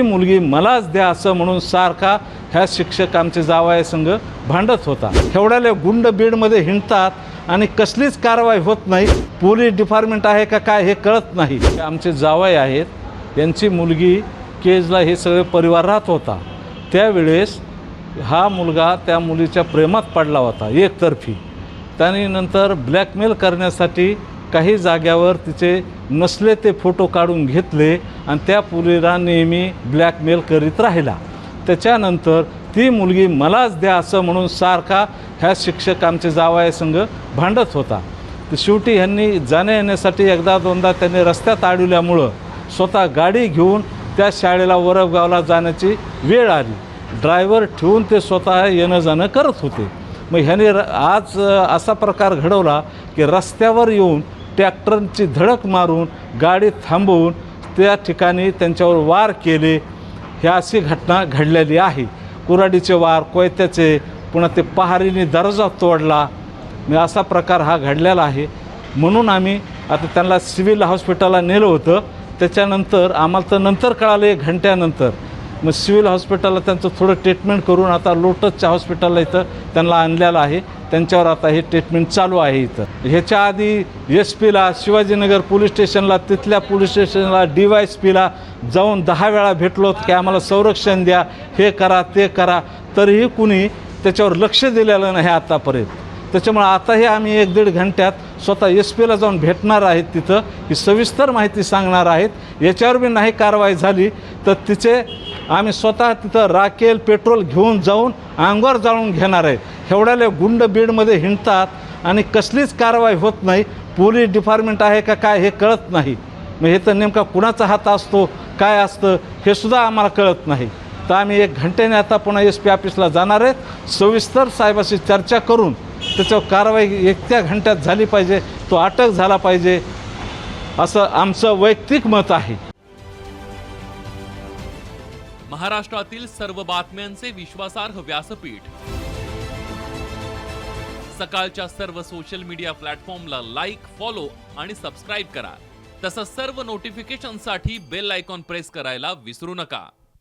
ती मुलगी मलाच द्या असं म्हणून सारखा ह्या शिक्षक आमचे जावया संघ भांडत होता. एवढ्याले गुंड बीडमध्ये हिंडतात आणि कसलीच कारवाई होत नाही. पोलीस डिपार्टमेंट आहे का काय हे कळत नाही. आमचे जावई आहेत. यांची मुलगी केजला हे सगळे परिवार राहत होता. त्यावेळेस हा मुलगा त्या मुलीच्या प्रेमात पडला होता एकतर्फी. त्याने नंतर ब्लॅकमेल करण्यासाठी काही जाग्यावर तिचे नसले ते फोटो काढून घेतले आणि त्या पुरीला नेहमी ब्लॅकमेल करीत राहिला. त्याच्यानंतर ती मुलगी मलाच द्या असं म्हणून सारखा ह्या शिक्षक आमचे जावया संघ भांडत होता. तर शेवटी ह्यांनी जाण्या येण्यासाठी एकदा दोनदा त्यांनी रस्त्यात अडवल्यामुळं स्वतः गाडी घेऊन त्या शाळेला वरवगावला जाण्याची वेळ आली. ड्रायव्हर ठेवून ते स्वतः येणं जाणं करत होते. मग ह्याने र आज असा प्रकार घडवला की रस्त्यावर येऊन ट्रॅक्टरची धडक मारून गाडी थांबवून त्या ठिकाणी त्यांच्यावर वार केले. ही अशी घटना घडलेली आहे. कुराडीचे वार कोयत्याचे पुन्हा ते पहारीने दर्जा तोडला. मी असा प्रकार हा घडलेला आहे. म्हणून आम्ही आता त्यांना सिव्हिल हॉस्पिटलला नेलं होतं. त्याच्यानंतर आम्हाला तर नंतर कळालं एक घंट्यानंतर. मग सिव्हिल हॉस्पिटलला त्यांचं थोडं ट्रीटमेंट करून आता लोटसच्या हॉस्पिटलला इथं त्यांना आणलेलं आहे. त्यांच्यावर आता हे ट्रीटमेंट चालू आहे इथं. ह्याच्या आधी एस पीला शिवाजीनगर पोलीस स्टेशनला तिथल्या पोलीस स्टेशनला डी वाय एस पीला जाऊन दहा वेळा भेटलो की आम्हाला संरक्षण द्या हे करा ते करा. तरीही कुणी त्याच्यावर लक्ष दिलेलं नाही आतापर्यंत. त्याच्यामुळं आताही आम्ही एक दीड घंट्यात स्वतः एस पीला जाऊन भेटणार आहेत तिथं. ही सविस्तर माहिती सांगणार आहेत. याच्यावर बी नाही कारवाई झाली तर तिचे आम्ही स्वतः तिथं राखेल पेट्रोल घेऊन जाऊन अंगावर जाळून घेणार आहे एवढ्याले गुंड बीडमध्ये हिंडतात आणि कसलीच कारवाई होत नाही. पोलीस डिपार्टमेंट आहे का काय हे कळत नाही. मग हे तर नेमका कुणाचा हात असतो काय असतं हे सुद्धा आम्हाला कळत नाही. तर आम्ही एक घंट्याने आता पुन्हा एस पी ऑफिसला जाणार आहेत. सविस्तर साहेबाशी चर्चा करून त्याच्यावर कारवाई एक त्या घंट्यात झाली पाहिजे तो अटक झाला पाहिजे असं आमचं वैयक्तिक मत आहे. महाराष्ट्रातील सर्व बातम्यांचे विश्वासार्ह व्यासपीठ. सकाळच्या सर्व सोशल मीडिया प्लॅटफॉर्मला लाईक फॉलो आणि सबस्क्राईब करा. तसंच सर्व नोटिफिकेशनसाठी बेल आयकॉन प्रेस करायला विसरू नका.